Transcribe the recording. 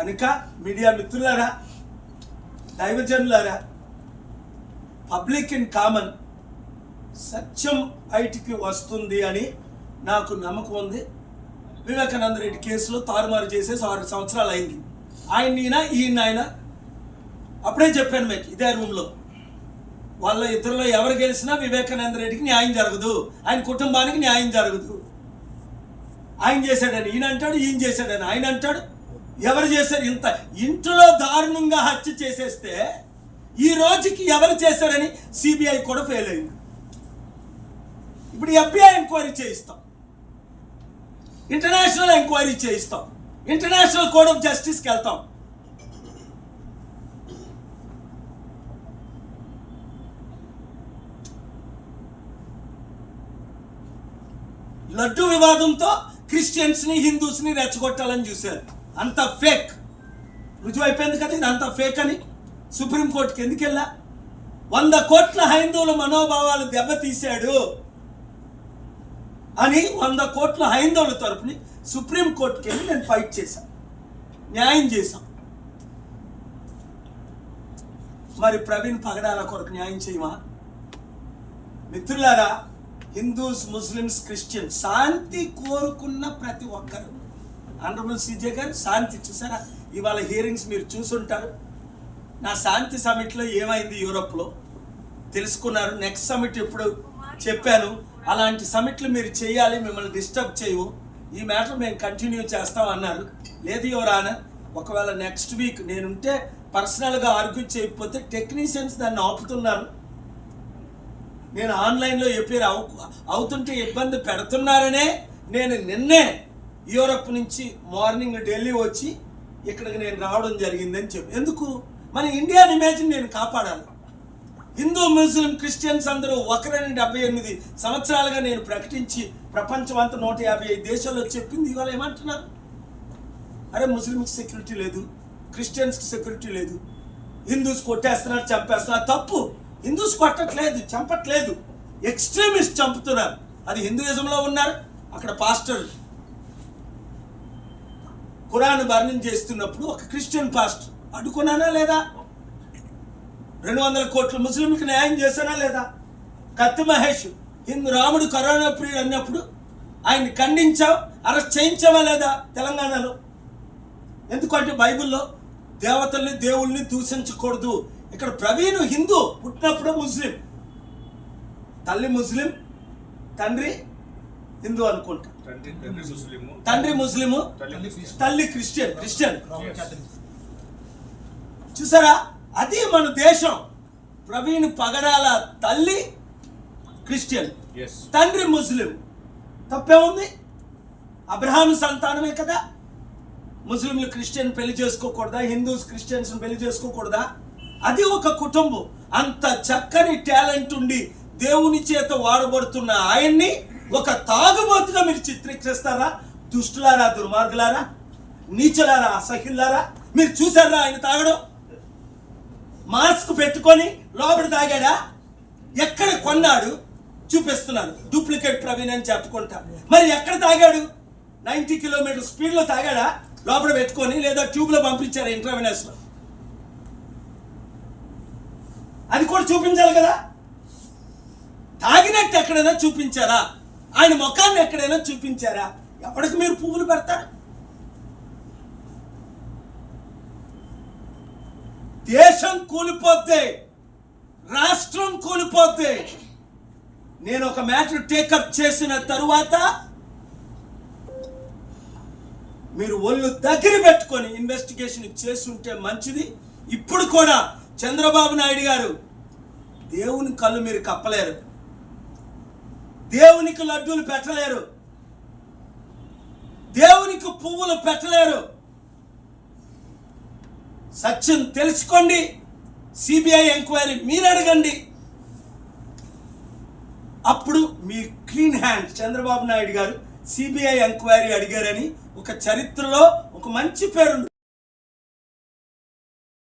కనుక మీడియా మిత్రులారా దైవజనులారా పబ్లిక్ ఇన్ కామన్ సత్యం బయటికి వస్తుంది అని నాకు నమ్మకం ఉంది. వివేకానంద రెడ్డి కేసులో తారుమారు చేసేసి ఆరు సంవత్సరాలు అయింది. ఆయన ఈయన ఈయన ఆయన. అప్పుడే చెప్పాను మీకు ఇదే రూమ్లో. వాళ్ళ ఇద్దరిలో ఎవరు గెలిచినా వివేకానంద రెడ్డికి న్యాయం జరగదు. ఆయన కుటుంబానికి న్యాయం జరగదు. ఆయన చేశాడని ఈయన అంటాడు ఈయన చేశాడని ఆయన అంటాడు. ఎవరు చేశారు? ఇంత ఇంట్లో దారుణంగా హత్య చేసేస్తే ఈ రోజుకి ఎవరు చేశారని సిబిఐ కూడా ఫెయిల్ అయింది. ఇప్పుడు ఎఫ్బిఐ ఎంక్వైరీ చేయిస్తాం. ఇంటర్నేషనల్ ఎంక్వైరీ చేయిస్తాం. ఇంటర్నేషనల్ కోర్ట్ ఆఫ్ జస్టిస్కి వెళ్తాం లడ్డు వివాదంతో క్రిస్టియన్స్ని హిందూస్ని రెచ్చగొట్టాలని చూశారు. అంత ఫేక్ రుజువు అయిపోయింది కదా ఇది అంత ఫేక్ అని. సుప్రీంకోర్టుకి ఎందుకు వెళ్ళా వంద కోట్ల హైందవుల మనోభావాలు దెబ్బతీశాడు అని వంద కోట్ల హైందవుల తరపుని సుప్రీంకోర్టుకి వెళ్ళి నేను ఫైట్ చేశాను న్యాయం చేశాం. మరి ప్రవీణ్ పగడాల కొరకు న్యాయం చేయమా? మిత్రులారా హిందూస్ ముస్లిమ్స్ క్రిస్టియన్ శాంతి కోరుకున్న ప్రతి ఒక్కరు ఆనరబుల్ సీజే గారు శాంతి చూసారా? ఇవాళ హియరింగ్స్ మీరు చూసుంటారు. నా శాంతి సమిట్లో ఏమైంది యూరోప్లో? తెలుసుకున్నారు. నెక్స్ట్ సమిట్ ఎప్పుడు చెప్పాను. అలాంటి సమిట్లు మీరు చేయాలి మిమ్మల్ని డిస్టర్బ్ చేయవు. ఈ మ్యాటర్ మేము కంటిన్యూ చేస్తాం అన్నారు. లేదు యువరాన ఒకవేళ నెక్స్ట్ వీక్ నేనుంటే పర్సనల్గా ఆర్గ్యూ చేయకపోతే టెక్నీషియన్స్ దాన్ని ఆపుతున్నారు. నేను ఆన్లైన్లో ఎప్పుడు అవు అవుతుంటే ఇబ్బంది పెడుతున్నారనే నేను నిన్నే యూరప్ నుంచి మార్నింగ్ ఢిల్లీ వచ్చి ఇక్కడికి నేను రావడం జరిగిందని చెప్పి. ఎందుకు? మన ఇండియన్ ఇమేజ్ని నేను కాపాడాలి. హిందూ ముస్లిం క్రిస్టియన్స్ అందరూ ఒకరని డెబ్బై ఎనిమిది సంవత్సరాలుగా నేను ప్రకటించి ప్రపంచం అంతా నూట యాభై ఐదు దేశాల్లో చెప్పింది. ఇవాళ ఏమంటున్నారు? అరే ముస్లింకి సెక్యూరిటీ లేదు క్రిస్టియన్స్కి సెక్యూరిటీ లేదు హిందూస్ కొట్టేస్తున్నారు చంపేస్తున్నారు. తప్పు. హిందూస్ కొట్టట్లేదు చంపట్లేదు. ఎక్స్ట్రీమిస్ట్ చంపుతున్నారు. అది హిందూయిజంలో ఉన్నారు. అక్కడ పాస్టర్ ఖురాన్ బర్ణం చేస్తున్నప్పుడు ఒక క్రిస్టియన్ పాస్టర్ అడ్డుకున్నానా లేదా? రెండు వందల కోట్ల ముస్లింలకు న్యాయం చేశానా లేదా? కత్తి మహేష్ హిందూ రాముడు కరోనా ప్రియుడు అన్నప్పుడు ఆయన్ని ఖండించావు? అరెస్ట్ చేయించావా లేదా తెలంగాణలో? ఎందుకంటే బైబిల్లో దేవతల్ని దేవుల్ని దూషించకూడదు. ఇక్కడ ప్రవీణ్ హిందూ పుట్టినప్పుడు ముస్లిం. తల్లి ముస్లిం తండ్రి హిందూ అనుకుంటా. తండ్రి ముస్లిము. తండ్రి ముస్లిము తల్లి క్రిస్టియన్. క్రిస్టియన్ చూసారా? అది మన దేశం. ప్రవీణ్ పగడాల తల్లి క్రిస్టియన్. Yes. తండ్రి ముస్లిం. తప్పే ఉంది అబ్రహాం సంతానమే కదా. ముస్లింలు క్రిస్టియన్ పెళ్ళి చేసుకోకూడదా? హిందూస్ క్రిస్టియన్స్ పెళ్ళి చేసుకోకూడదా? అది ఒక కుటుంబం. అంత చక్కని టాలెంట్ ఉండి దేవుని చేత వాడబడుతున్న ఆయన్ని ఒక తాగుబోతుగా మీరు చిత్రీకరిస్తారా? దుష్టులారా దుర్మార్గులారా? నీచులారా అసహ్యులారా? మీరు చూసారా ఆయన తాగడం? మాస్క్ పెట్టుకొని లోపల తాగాడా? ఎక్కడ కొన్నాడు? చూపిస్తున్నాను. డూప్లికేట్ ప్రవీణ్ అని చెప్పుకుంటా. మరి ఎక్కడ తాగాడు? నైంటీ కిలోమీటర్ స్పీడ్లో తాగాడా? లోపల పెట్టుకొని లేదా ట్యూబ్లో పంపించారు ఇంట్రావెనస్లో? అది కూడా చూపించాలి కదా? తాగినట్టు ఎక్కడైనా చూపించారా? ఆయన ముఖాన్ని ఎక్కడైనా చూపించారా? ఎప్పటికి మీరు పువ్వులు పెడతారు? దేశం కూలిపోతే రాష్ట్రం కూలిపోతే నేను ఒక మ్యాటర్ టేకప్ చేసిన తరువాత మీరు ఒళ్ళు దగ్గర పెట్టుకొని ఇన్వెస్టిగేషన్ చేస్తుంటే మంచిది. ఇప్పుడు కూడా చంద్రబాబు నాయుడు గారు దేవుని కళ్ళు మీరు కప్పలేరు. దేవునికి లడ్డూలు పెట్టలేరు. దేవునికి పువ్వులు పెట్టలేరు. సత్యం తెలుసుకోండి. సిబిఐ ఎంక్వైరీ మీరు అడగండి. అప్పుడు మీ clean hand Chandrababu Naidu garu CBI enquiry అడిగారని ఒక చరిత్రలో ఒక మంచి పేరు